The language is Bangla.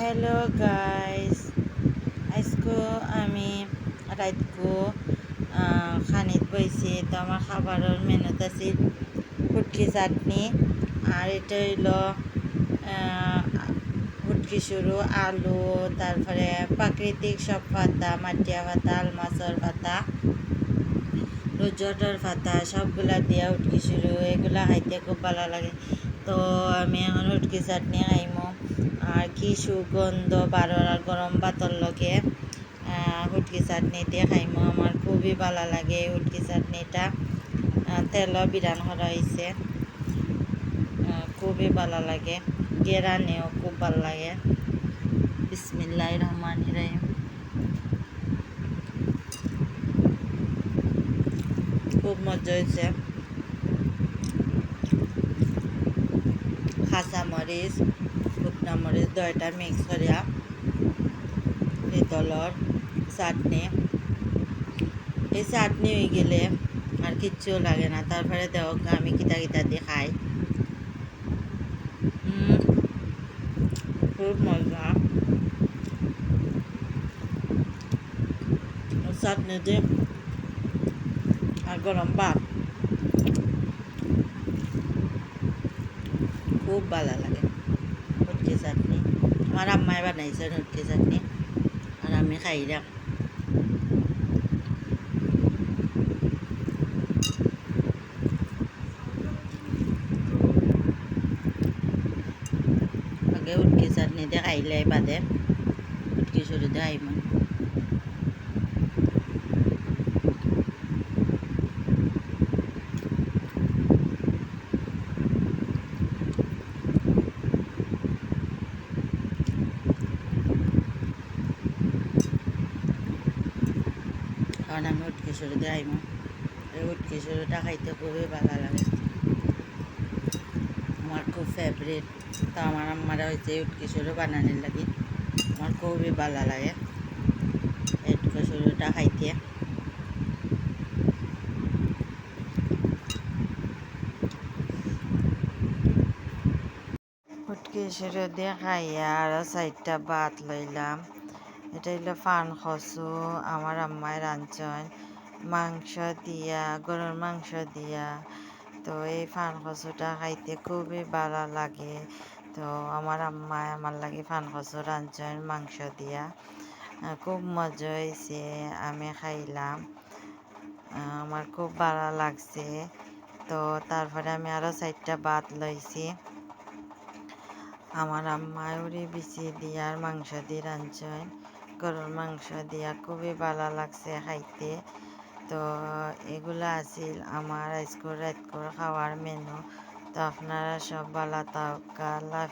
হ্যালো গাইস আজকে আমি রাতকো খানিত বইছি, তো আমার খাবারের মেনুতে আছে ফুটকি চাটনি, আর এটা হইল ফুটকি শুরু, আলু, তারপরে প্রাকৃতিক সব পাতা, মাটিয়া পাতা আলমাসর পাতা রোজটার পাতা, সবগুলা দিয়া উটকি শুরু, এগুলা খাইতে খুব ভালো লাগে। তো আমি এখন উটকি চাটনি খাইমো। আর কি সুগন্ধ বারোর আর গরম ভাতর লগে উটকি চাটনি দিয়ে খাইমো। আমার খুবই ভালো লাগে উটকি চাটনিটা। তেলও বিরান করা হয়েছে খুবই ভালো লাগে। গেরানেও খুব ভালো লাগে। বিসমিল্লাহ রহমান রহিম খুব মজা হয়েছে কাঁচা মরিচ, শুকনা মরিচ দয়টা মিক্স করিয়া পিতলর চাটনি। এই চাটনি হয়ে গেলে আর কিচ্ছু লাগে না। তারপরে দেখ আমি কিতা কিতা দিয়ে খাই। খুব মজা। চাটনি দিয়ে আর গরম ভাত। খুব ভালো লাগে হুটকি চাটনি আমার আম্মাই বানাইছে হুটকি চাটনি আর আমি খাইলাম আগে হুটকি চাটনি দিয়ে খাইলে বাদে হুটকি শুরু দিয়ে কারণ আমি উটকি শুরু দিয়ে আইমো। এই উটকি শুরুটা খাইতে খুবই ভালো লাগে। আমার খুব ফেভারিট তো আমার আম্মারা হয়েছে উটকি শুরু বানানোর লাগে। আমার খুবই ভালো লাগে উটকি শুরুটা খাইতে। উটকি শুরু দিয়ে খাইয়া আরও চারটা ভাত লইলাম। এটা হইল ফান খসু আমার আম্মায় রাঁধছেন মাংস দিয়া, গরুর মাংস দিয়া। তো এই ফান খসুটা খাইতে খুবই ভালো লাগে। তো আমার আম্মায় আমার লাগে ফান খসু রাঁধছেন মাংস দিয়া। খুব মজা হয়েছে আমি খাইলাম। আমার খুব ভালো লাগছে। তো তারপরে আমি আরও চারটা ভাত লইছি। আমার আম্মায় উড়ি বিচি দিয়ার মাংস দিয়ে রাঁধছেন গরুর মাংস দিয়া খুবই ভালো লাগছে খাইতে। তো এগুলো আছিল আমার আজকের রাতকর খাওয়ার মেনু তো আপনারা সব ভালো থাকা আল্লাহ